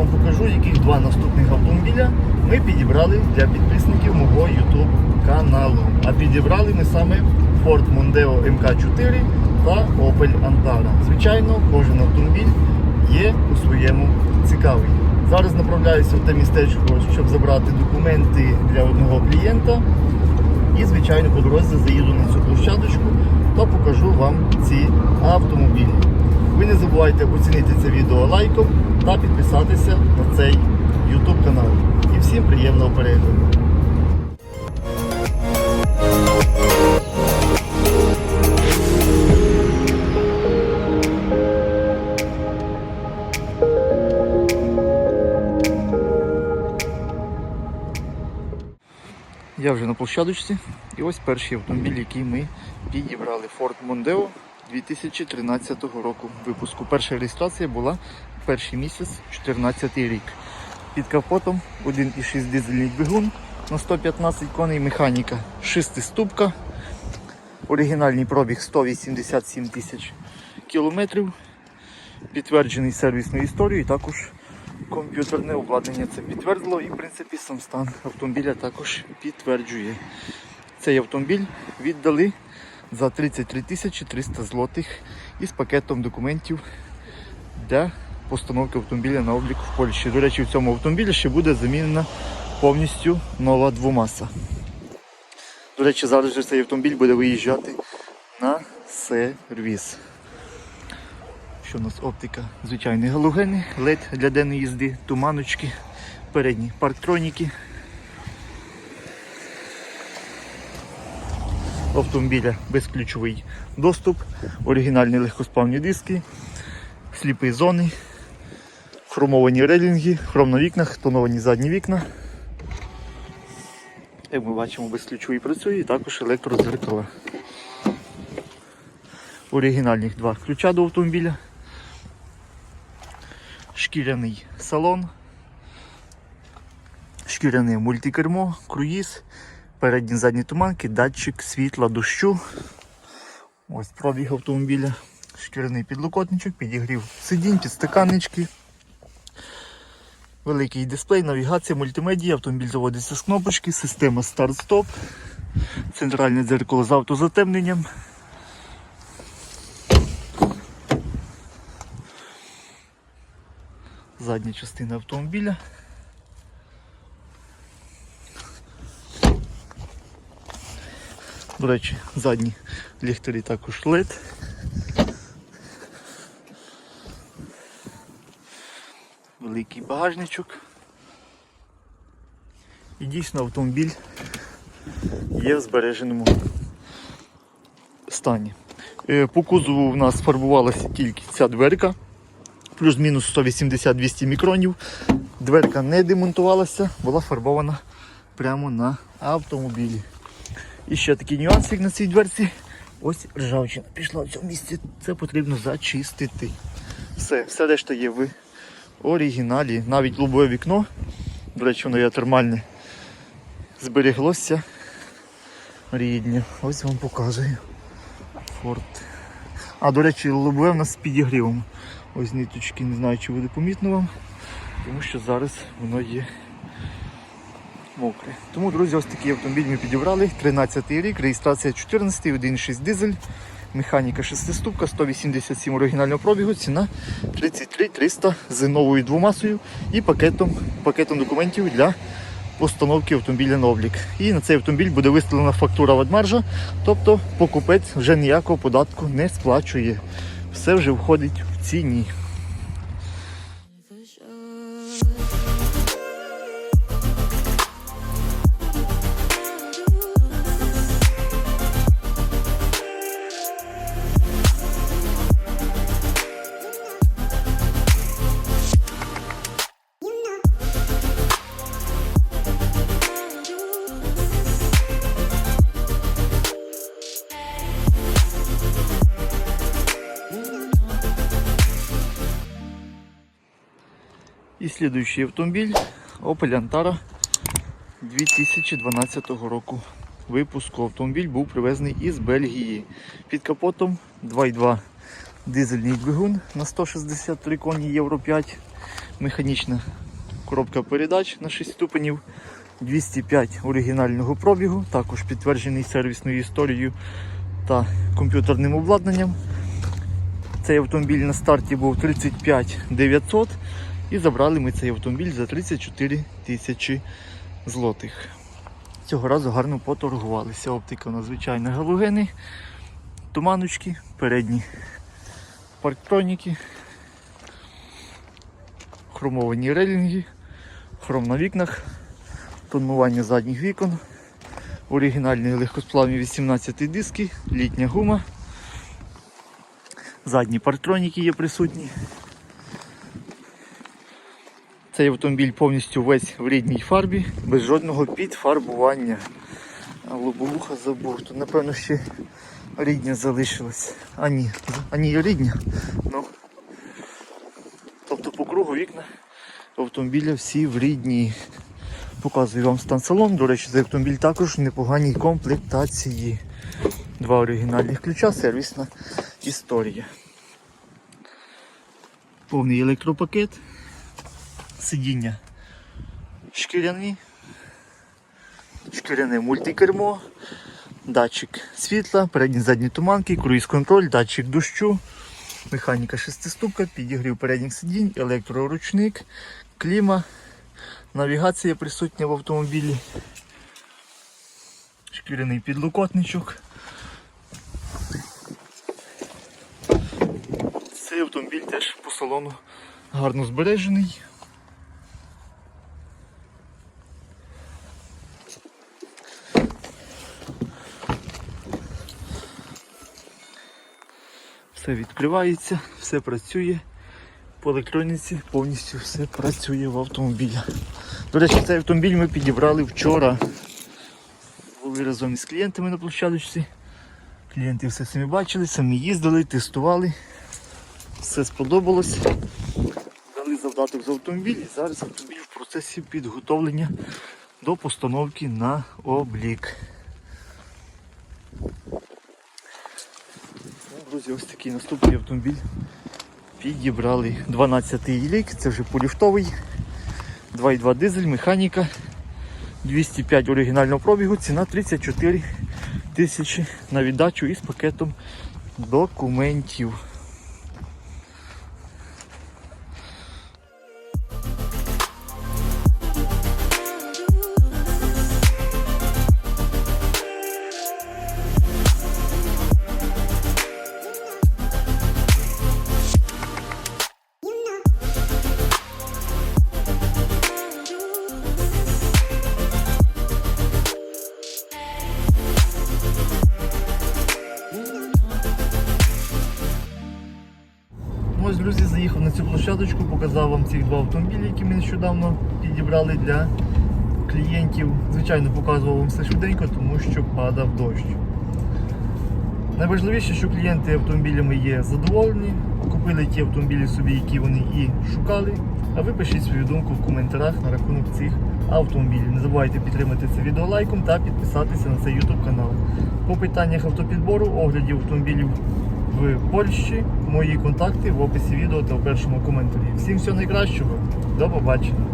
вам покажу, яких два наступних автомобіля ми підібрали для підписників мого YouTube каналу. А підібрали ми саме Ford Mondeo MK4 та Opel Antara. Звичайно, кожен автомобіль є у своєму цікавий. Зараз направляюся в те містечко, щоб забрати документи для одного клієнта. І, звичайно, по дорозі заїду на цю площадочку та покажу вам ці автомобілі. Ви не забувайте оцінити це відео лайком та підписатися на цей YouTube канал. І всім приємного перегляду. Я вже на площадочці. І ось перший автомобіль, який ми підібрали. Ford Mondeo 2013 року випуску. Перша реєстрація була перший місяць, 2014 рік. Під капотом 1,6 дизельний двигун на 115 коней, механіка 6-ступка. Оригінальний пробіг 187 тисяч кілометрів. Підтверджений сервісною історією також комп'ютерне обладнання це підтвердило і в принципі сам стан автомобіля також підтверджує. Цей автомобіль віддали за 33 тисячі 300 злотих із пакетом документів для постановки автомобіля на облік в Польщі. До речі, в цьому автомобілі ще буде замінена повністю нова двомаса. До речі, зараз же цей автомобіль буде виїжджати на сервіс. Що у нас оптика? Звичайні галогени, LED для денної їзди, туманочки, передні парктроніки. Автомобіля безключовий доступ, оригінальні легкосплавні диски, сліпі зони, хромовані релінги, хром на вікнах, тоновані задні вікна. Як ми бачимо, безключовий працює і також електрозеркала. Оригінальних два ключа до автомобіля шкіряний салон, шкіряне мультикермо, круїз, передні задні туманки, датчик світла, дощу. Ось пробіг автомобіля, шкіряний підлокотничок, підігрів сидінь, підстаканнички. Великий дисплей, навігація, мультимедія, автомобіль заводиться з кнопочки, система старт-стоп, центральне дзеркало з автозатемненням. задня частина автомобіля. До речі, задні ліхтарі також LED. Великий багажничок. І дійсно автомобіль є в збереженому стані. Е, По кузову в нас фарбувалася тільки ця дверка плюс-мінус 180-200 мікронів. Дверка не демонтувалася, була фарбована прямо на автомобілі. І ще такий нюансик на цій дверці. Ось ржавчина пішла в цьому місці. Це потрібно зачистити. Все, все решта є в оригіналі. Навіть лобове вікно, до речі, воно є термальне, зберіглося рідне. Ось вам показую. Форт. А, до речі, лобове в нас з підігрівом. Ось ниточки, не знаю, чи буде помітно вам, тому що зараз воно є мокре. Тому, друзі, ось такий автомобіль ми підібрали. 13 рік, реєстрація 14, 1.6 дизель, механіка 6-ступка, 187 оригінального пробігу, ціна 33 300 з новою двомасою і пакетом, пакетом документів для постановки автомобіля на облік. І на цей автомобіль буде виставлена фактура водмаржа, тобто покупець вже ніякого податку не сплачує. Все вже входить в ціні. Слідуючий автомобіль Opel Antara 2012 року. Випуску автомобіль був привезений із Бельгії. Під капотом 2.2 Дизельний двигун на 163 коні Євро 5. Механічна коробка передач на 6 ступенів. 205 оригінального пробігу, також підтверджений сервісною історією та комп'ютерним обладнанням. Цей автомобіль на старті був 35 900 і забрали ми цей автомобіль за 34 тисячі злотих. Цього разу гарно поторгувалися. Оптика надзвичайна галогени, туманочки, передні парктроніки, хромовані релінги, хром на вікнах, тонування задніх вікон, оригінальні легкосплавні 18 диски, літня гума. Задні парктроніки є присутні. Цей автомобіль повністю весь в рідній фарбі, без жодного підфарбування. Лобовуха забув. Тут напевно ще рідня залишилась. А ні, а ні, рідня. Ну. Тобто по кругу вікна автомобіля всі в рідній. Показую вам стан салону. До речі, цей автомобіль також в непоганій комплектації. Два оригінальних ключа, сервісна історія. Повний електропакет, сидіння шкіряні, шкіряне мультикермо, датчик світла, передні задні туманки, круїз-контроль, датчик дощу, механіка шестиступка, підігрів передніх сидінь, електроручник, кліма, навігація присутня в автомобілі, шкіряний підлокотничок. Цей автомобіль теж по салону гарно збережений. Все відкривається, все працює. По електроніці повністю все працює в автомобілі. До речі, цей автомобіль ми підібрали вчора. Були разом із клієнтами на площадочці. Клієнти все самі бачили, самі їздили, тестували. Все сподобалось. Дали завдаток з автомобіль і зараз автомобіль в процесі підготовлення до постановки на облік. Друзі, ось такий наступний автомобіль підібрали. 12-й лік, це вже поліфтовий, 2,2 дизель, механіка, 205 оригінального пробігу, ціна 34 тисячі на віддачу із пакетом документів. Площадочку, показав вам ці два автомобілі, які ми нещодавно підібрали для клієнтів. Звичайно, показував вам все швиденько, тому що падав дощ. Найважливіше, що клієнти автомобілями є задоволені, купили ті автомобілі собі, які вони і шукали. А ви пишіть свою думку в коментарях на рахунок цих автомобілів. Не забувайте підтримати це відео лайком та підписатися на цей YouTube канал. По питаннях автопідбору, оглядів автомобілів в Польщі, мої контакти в описі відео та в першому коментарі. Всім всього найкращого, до побачення!